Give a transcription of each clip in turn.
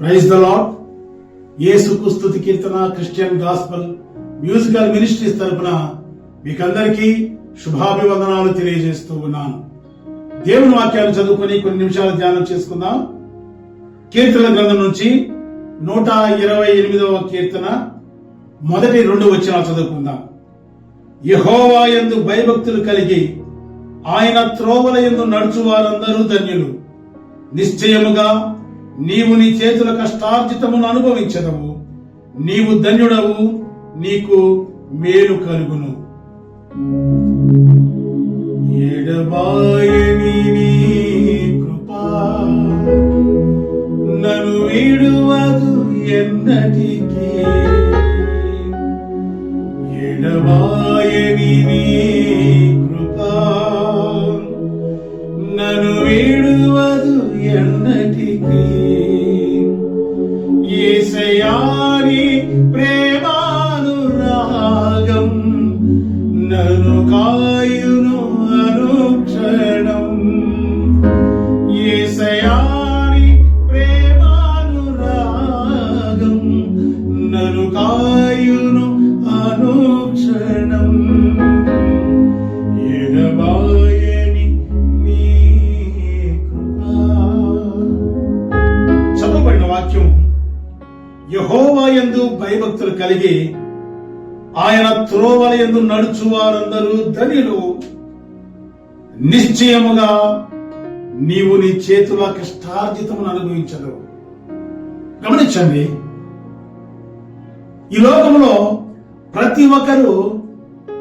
Praise the lord యేసుకుస్తుతి కీర్తన Christian gospel musical ministries తరపున మీకందరికీ శుభాభివందనాలు తెలియజేస్తూ ఉన్నాను. దేవుని వాక్యాలు చదువుకొని కొన్ని నిమిషాలు ధ్యానం చేసుకుందాం. కీర్తన గ్రంథం నుంచి నూట ఇరవై ఎనిమిదవ కీర్తన మొదటి రెండు వచ్చిన చదువుకుందాం. యహోవా యందు భయభక్తులు కలిగి ఆయన త్రోవల యందు నడుచు వారందరూ ధన్యులు. నిశ్చయముగా నీవు నీ చేతుల కష్టార్జితమును అనుభవించదవు. నీవు ధన్యుడవు నీకు మేలు కలుగును. ఎడబాయని నీ కృపా నన్ను విడువదు Yari. కలిగి ఆయన త్రోవల యందు నడుచు వారందరూ ధనిలు నిశ్చయముగా నీవు నీ చేతుల కష్టార్జితమును అనుభవించదు. గమనించండి. ఈ లోకంలో ప్రతి ఒక్కరూ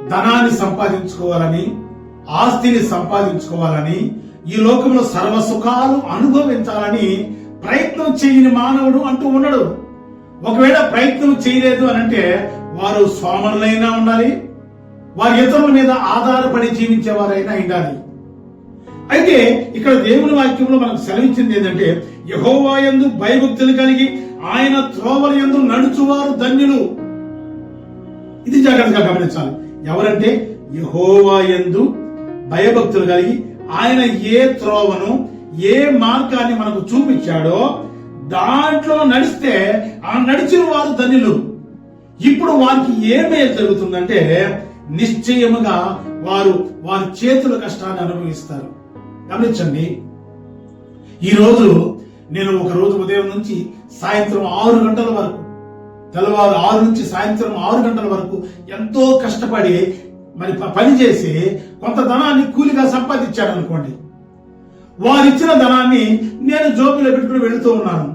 ధనాన్ని సంపాదించుకోవాలని ఆస్తిని సంపాదించుకోవాలని ఈ లోకంలో సర్వసుఖాలు అనుభవించాలని ప్రయత్నం చేయని మానవుడు అంటూ ఉండడు. ఒకవేళ ప్రయత్నం చేయలేదు అని అంటే వారు స్వామనులైనా ఉండాలి వారి ఇతరుల మీద ఆధారపడి జీవించేవారైనా ఉండాలి. అయితే ఇక్కడ దేవుని వాక్యంలో మనకు సెలవిచ్చింది ఏంటంటే యహోవా ఎందు భయభక్తులు కలిగి ఆయన త్రోవల ఎందు నడుచువారు ధన్యులు. ఇది జాగ్రత్తగా గమనించాలి. ఎవరంటే యహోవాయందు భయభక్తులు కలిగి ఆయన ఏ త్రోవను ఏ మార్గాన్ని మనకు చూపించాడో దాంట్లో నడిస్తే ఆ నడిచిన వారు ధన్యులు. ఇప్పుడు వారికి ఏమే జరుగుతుందంటే నిశ్చయముగా వారు వారి చేతుల కష్టాన్ని అనుభవిస్తారు. గమనించండి. ఈ రోజు నేను ఒక రోజు ఉదయం నుంచి సాయంత్రం ఆరు గంటల వరకు తెల్లవారు ఆరు నుంచి సాయంత్రం ఆరు గంటల వరకు ఎంతో కష్టపడి మరి పని చేసి కొంత ధనాన్ని కూలిగా సంపాదించాను అనుకోండి వారిచ్చిన ధనాన్ని నేను జోబులో పెట్టుకుని వెళుతూ ఉన్నాను.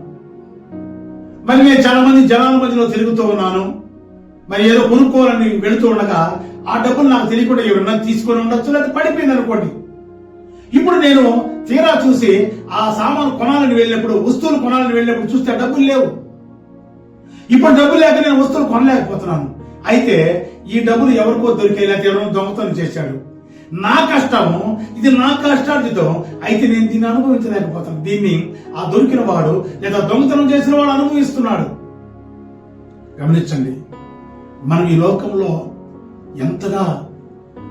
మరి నేను చాలా మంది జనాల మధ్యలో తిరుగుతూ ఉన్నాను. మరి ఏదో కొనుక్కోవాలని వెళుతూ ఉండగా ఆ డబ్బులు నాకు తెలియకుండా ఎవరన్నా తీసుకొని ఉండొచ్చు లేదా పడిపోయింది అనుకోండి. ఇప్పుడు నేను తీరా చూసి ఆ సామాను కొనాలని వెళ్ళినప్పుడు వస్తువులు కొనాలని వెళ్ళినప్పుడు చూస్తే డబ్బులు లేవు. ఇప్పుడు డబ్బులు లేక నేను వస్తువులు కొనలేకపోతున్నాను. అయితే ఈ డబ్బులు ఎవరికో దొరికే లేకపోతే ఎవరో దొంగతనం చేశాడు. నా కష్టము ఇది నా కష్టార్జితం అయితే నేను దీన్ని అనుభవించలేకపోతాను. దీన్ని ఆ దొరికిన వాడు లేదా దొంగతనం చేసిన వాడు అనుభవిస్తున్నాడు. గమనించండి మనం ఈ లోకంలో ఎంతగా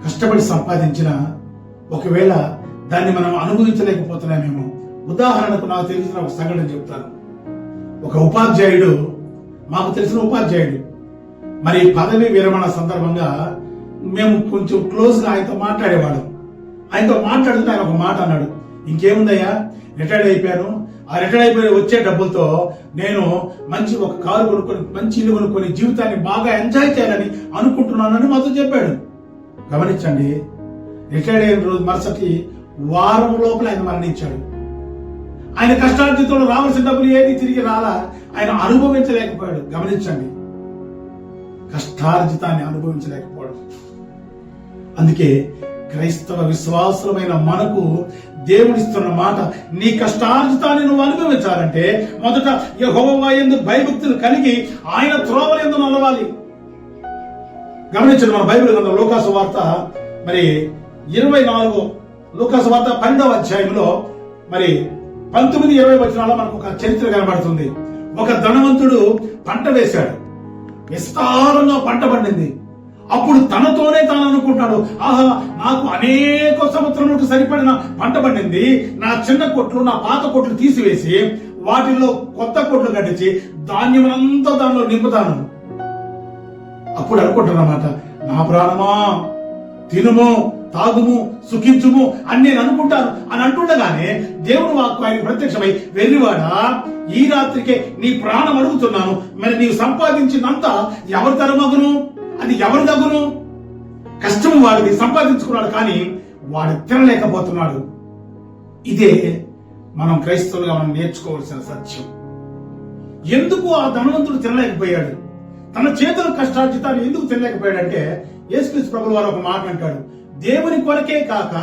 కష్టపడి సంపాదించినా ఒకవేళ దాన్ని మనం అనుభవించలేకపోతున్నామేమో. ఉదాహరణకు నాకు తెలిసిన ఒక సంఘటన చెప్తాను. ఒక ఉపాధ్యాయుడు మాకు తెలిసిన ఉపాధ్యాయుడు మరి పదవి విరమణ సందర్భంగా మేము కొంచెం క్లోజ్గా ఆయనతో మాట్లాడేవాళ్ళం. ఆయనతో మాట్లాడుతుంటే ఆయన ఒక మాట అన్నాడు. ఇంకేముందయ్యా? రిటైర్డ్ అయిపోయాను. ఆ రిటైర్డ్ అయిపోయి వచ్చే డబ్బులతో నేను మంచి ఒక కారు కొనుక్కొని మంచి ఇల్లు కొనుక్కొని జీవితాన్ని బాగా ఎంజాయ్ చేయాలని అనుకుంటున్నానని మాతో చెప్పాడు. గమనించండి రిటైర్డ్ అయిన రోజు మరుసటి వారం లోపల ఆయన మరణించాడు. ఆయన కష్టార్జితంలో రావాల్సిన డబ్బులు ఏది తిరిగి రాలా ఆయన అనుభవించలేకపోయాడు. గమనించండి కష్టార్జితాన్ని అనుభవించలేకపోయాడు. అందుకే క్రైస్తవ విశ్వాసులమైన మనకు దేవుడిస్తున్న మాట నీ కష్టార్జితాన్ని నువ్వు అనుభవించాలంటే మొదట యహోవా ఎందు భయభక్తులు కలిగి ఆయన త్రోవలు ఎందు నలవాలి గమనించండి మన బైబిల్ గ్రంథం లోకాస వార్త మరి ఇరవై నాలుగు లోకాస వార్త పన్నెండవ అధ్యాయంలో మరి పంతొమ్మిది ఇరవై వచనాల్లో మనకు ఒక చరిత్ర కనబడుతుంది. ఒక ధనవంతుడు పంట వేశాడు. విస్తారంగా పంట పండింది. అప్పుడు తనతోనే తాను అనుకుంటాడు ఆహా నాకు అనేక సంవత్సరములకు సరిపడిన పంట పండింది నా చిన్న కొట్లు నా పాత కొట్లు తీసివేసి వాటిల్లో కొత్త కొట్లు కట్టించి ధాన్యమంతా దానిలో నింపుతాను. అప్పుడు అనుకుంటానమాట నా ప్రాణమా తినుము తాగుము సుఖించుము అని నేను అనుకుంటాను. అని అంటుండగానే దేవుని వాక్కు ఆయన ప్రత్యక్షమై వెళ్ళివాడా ఈ రాత్రికే నీ ప్రాణం అడుగుతున్నాను మరి నీవు సంపాదించినంత ఎవరి తరమగును అది ఎవరు దగ్గును కష్టం వాడిది సంపాదించుకున్నాడు కానీ వాడు తినలేకపోతున్నాడు. ఇదే మనం క్రైస్తవులుగా మనం నేర్చుకోవాల్సిన సత్యం. ఎందుకు ఆ ధనవంతుడు తినలేకపోయాడు? తన చేతుల కష్టార్జితాన్ని ఎందుకు తినలేకపోయాడంటే యేసుక్రీస్తు ప్రభుల వారు ఒక మాట అంటాడు దేవుని కొరకే కాక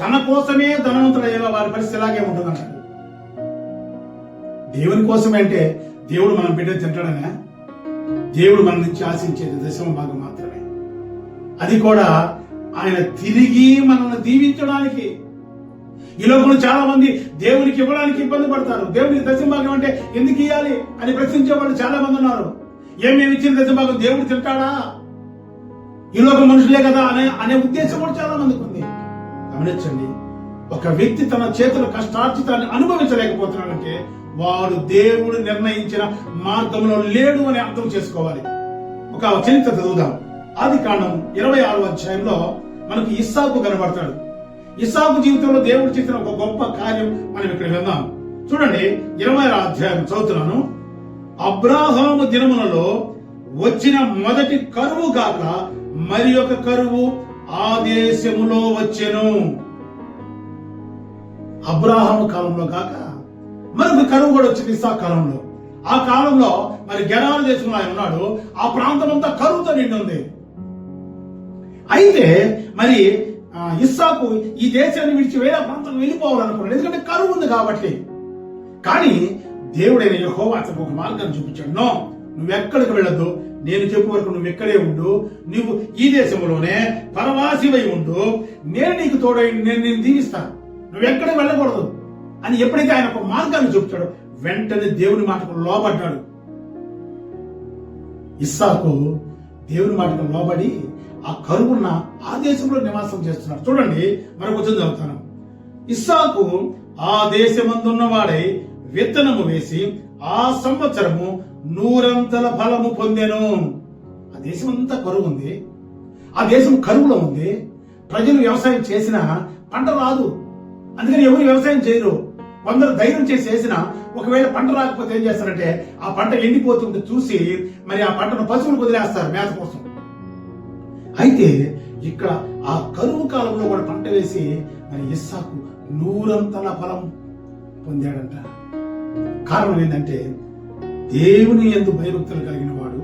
తన కోసమే ధనవంతుడు అయ్యేలా వారి పరిస్థితి ఇలాగే ఉంటుందంటాడు దేవుని కోసమే అంటే దేవుడు మనం బిడ్డ తింటాడనే? దేవుడు మన నుంచి ఆశించేది దశమ భాగం అది కూడా ఆయన తిరిగి మనల్ని దీవించడానికి. ఈ లోకంలో చాలా మంది దేవునికి ఇవ్వడానికి ఇబ్బంది పడతారు. దేవునికి దశభాగం అంటే ఎందుకు ఇవ్వాలి అని ప్రశ్నించే వాళ్ళు చాలా మంది ఉన్నారు. ఏమేమి ఇచ్చిన దశభాగం దేవుడు తింటాడా? ఈ లోక మనుషులే కదా అనే అనే ఉద్దేశం కూడా చాలా మందికి ఉంది. గమనించండి ఒక వ్యక్తి తన చేతుల కష్టార్జితాన్ని అనుభవించలేకపోతున్నాడంటే వాడు దేవుడు నిర్ణయించిన మార్గంలో లేడు అని అర్థం చేసుకోవాలి. ఒక చరిత్ర చదువుదాం. ఆది కాండం ఇరవై ఆరు అధ్యాయంలో మనకు ఇస్సాకు కనబడతాడు. ఇస్సాకు జీవితంలో దేవుడు చేసిన ఒక గొప్ప కార్యం మనం ఇక్కడ విందాం చూడండి ఇరవై ఆరు అధ్యాయం చదువుతున్నాను. అబ్రాహాము దినములలో వచ్చిన మొదటి కరువు కాక మరి ఒక కరువు ఆ దేశములో వచ్చెను. అబ్రాహాము కాలంలో కాక మరొక కరువు కూడా వచ్చింది ఇస్సా కాలంలో. ఆ కాలంలో మరి గెరాల దేశంలో ఆయన ఉన్నాడు. ఆ ప్రాంతం అంతా కరువుతో నిండి ఉంది. అయితే మరి ఆ, ఇస్సాకు ఈ దేశాన్ని విడిచి వేరే ప్రాంతం వెళ్ళిపోవాలనుకున్నాడు. ఎందుకంటే కరువు ఉంది కాబట్టి. కానీ దేవుడైన యహో అతను ఒక మార్గాన్ని చూపించాడు. నో నువ్వెక్కడికి వెళ్ళొద్దు. నేను చెప్పు వరకు నువ్వు ఎక్కడే ఉండు. నువ్వు ఈ దేశంలోనే పరవాసివై ఉండు. నేను నీకు తోడై నేను నేను దీవిస్తాను నువ్వు వెళ్ళకూడదు. అని ఎప్పుడైతే ఆయన ఒక మార్గాన్ని చూపించాడో వెంటనే దేవుని మాటకు లోబడ్డాడు. ఇస్సాకు దేవుని మాటకు లోబడి ఆ కరువున్న ఆ దేశంలో నివాసం చేస్తున్నారు చూడండి మరొక వచ్చింది చదువుతాను. ఇస్సాకు ఆ దేశమందున్నవాడై విత్తనము వేసి ఆ సంవత్సరము నూరంతల ఫలము పొందెను. ఆ దేశం అంతా కరువు ఉంది ఆ దేశం కరువులో ఉంది. ప్రజలు వ్యవసాయం చేసినా పంట రాదు. అందుకని ఎవరు వ్యవసాయం చేయరు. కొందరు ధైర్యం చేసి వేసిన ఒకవేళ పంట రాకపోతే ఏం చేస్తారంటే ఆ పంట ఎండిపోతుంటే చూసి మరి ఆ పంటను పశువులు వదిలేస్తారు మేత కోసం. అయితే ఇక్కడ ఆ కరువు కాలంలో కూడా పంట వేసి మరి ఇస్సాకు నూరంతల ఫలం పొందాడంట. కారణం ఏంటంటే దేవుని ఎందు భయభక్తులు కలిగిన వాడు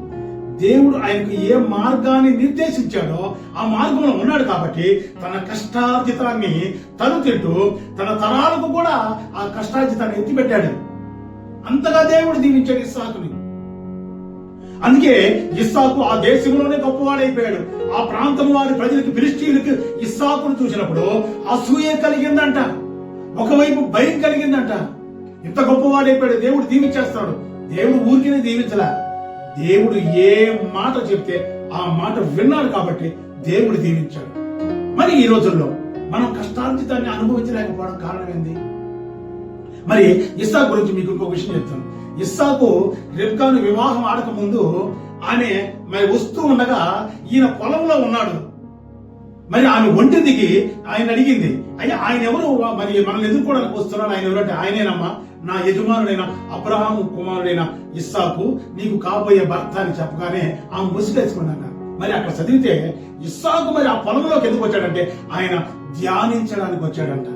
దేవుడు ఆయనకు ఏ మార్గాన్ని నిర్దేశించాడో ఆ మార్గంలో ఉన్నాడు కాబట్టి తన కష్టార్జితాన్ని తను తింటూ తన తరాలకు కూడా ఆ కష్టార్జితాన్ని ఎత్తిపెట్టాడు. అంతగా దేవుడు దీవించాడు ఇస్సాకుని. అందుకే ఇస్సాకు ఆ దేశంలోనే గొప్పవాడైపోయాడు. ఆ ప్రాంతం వారి ప్రజలకు ఫిలిస్టీలకు ఇస్సాకును చూసినప్పుడు అసూయ కలిగిందంట. ఒకవైపు భయం కలిగిందంట. ఇంత గొప్పవాడైపోయాడు దేవుడు దీవించేస్తాడు. దేవుడు ఊరికినే దీవించలే. దేవుడు ఏ మాట చెప్తే ఆ మాట విన్నాడు కాబట్టి దేవుడు దీవించాడు. మరి ఈ రోజుల్లో మనం కష్టార్జితాన్ని అనుభవించలేకపోవడం కారణం ఏంది? మరి ఇస్సా గురించి మీకు ఇంకో విషయం చెప్తాను. ఇస్సాకు రిబ్కాను వివాహం ఆడక ముందు ఆమె మరి వస్తూ ఉండగా ఈయన పొలంలో ఉన్నాడు. మరి ఆమె ఒంటి దిగి ఆయన అడిగింది అయ్యా ఆయన ఎవరు? మరి మనల్ని ఎదుర్కోవడానికి వస్తున్నాడు ఆయన ఎవరంటే ఆయనేనమ్మా. నా యజమానుడైన అబ్రహాము కుమారుడైన ఇస్సాకు నీకు కాబోయే భర్త అని చెప్పగానే ఆమె ముసిగేసుకున్నాక మరి అక్కడ చదివితే ఇస్సాకు మరి ఆ పొలంలోకి ఎందుకు వచ్చాడంటే ఆయన ధ్యానించడానికి వచ్చాడంట.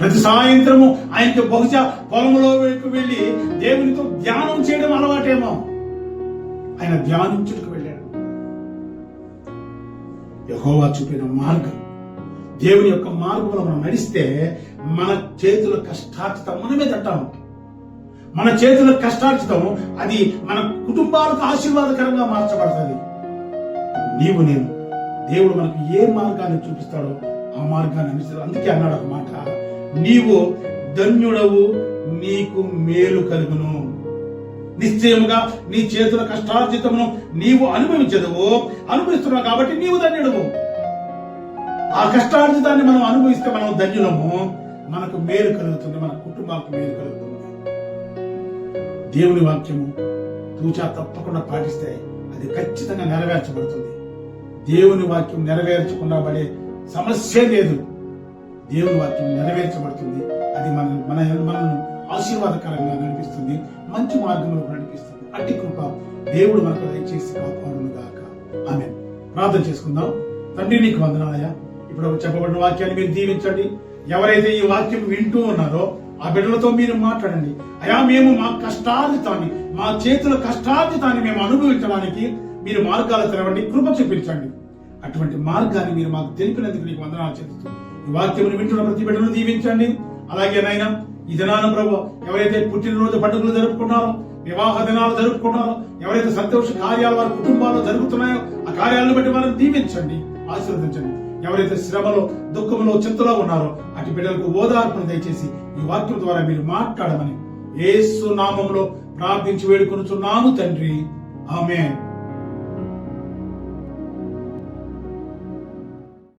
ప్రతి సాయంత్రము ఆయనకి బహుశా పొలంలో వెళ్ళి దేవునితో ధ్యానం చేయడం అలవాటేమో. ఆయన ధ్యానించుటకు వెళ్ళాడు. యహోవా చూపిన మార్గం దేవుని యొక్క మార్గంలో మనం నడిస్తే మన చేతుల కష్టార్జితం మనమే తట్టాము మన చేతుల కష్టార్జితం అది మన కుటుంబాలకు ఆశీర్వాదకరంగా మార్చబడుతుంది. నీవు నేను దేవుడు మనకు ఏ మార్గాన్ని చూపిస్తాడో ఆ మార్గాన్ని అనుసరి అందుకే అన్నాడు ఒక మాట నీవు ధన్యుడవు నీకు మేలు కలుగును. నిశ్చయముగా నీ చేతుల కష్టార్జితమును నీవు అనుభవించదువు అనుభవిస్తున్నావు కాబట్టి నీవు ధన్యుడవు. ఆ కష్టార్జితాన్ని మనం అనుభవిస్తే మనం ధన్యులము. మనకు మేలు కలుగుతుంది మన కుటుంబాలకు మేలు కలుగుతుంది. దేవుని వాక్యము తూచా తప్పకుండా పాటిస్తే అది ఖచ్చితంగా నెరవేర్చబడుతుంది. దేవుని వాక్యం నెరవేర్చకుండా పడే సమస్య లేదు. దేవుని వాక్యం నెరవేర్చబడుతుంది. అది మన మన మనల్ని ఆశీర్వాదకరంగా నడిపిస్తుంది. మంచి మార్గంలో నడిపిస్తుంది. అట్టి కృప దేవుడు మనకు దయచేసి కాపాడును గాక ఆమె ప్రార్థన చేసుకుందాం. తండ్రి నీకు వందనాలయ్యా. ఇప్పుడు చెప్పబడిన వాక్యాన్ని మీరు దీవించండి. ఎవరైతే ఈ వాక్యం వింటూ ఉన్నారో ఆ బిడ్డలతో మీరు మాట్లాడండి. అయా మేము మా కష్టార్జితాన్ని మా చేతుల కష్టార్జితాన్ని మేము అనుభవించడానికి మీరు మార్గాలు తెరవండి కృప చూపించండి. అటువంటి మార్గాన్ని మీరు మాకు తెలిపినందుకు నీకు వందనాలు చెందుతూ ఈ వాక్యం వింటున్న ప్రతి బిడ్డను దీవించండి. అలాగే నాయన ఈ దినాన ప్రభు ఎవరైతే పుట్టినరోజు పండుగలు జరుపుకున్నారో వివాహ దినాలు జరుపుకున్నారో ఎవరైతే సంతోష కార్యాలు వారి కుటుంబాల్లో జరుగుతున్నాయో ఆ కార్యాలను బట్టి వారిని దీవించండి ఆశీర్వదించండి. ఎవరైతే శ్రమలో దుఃఖంలో చింతలో ఉన్నారో అటు బిడ్డలకు ఓదార్పును దయచేసి ఈ వాక్యం ద్వారా మీరు మాట్లాడమని ఏసు నామంలో ప్రార్థించి వేడుకొనుచున్నాను తండ్రి. ఆమె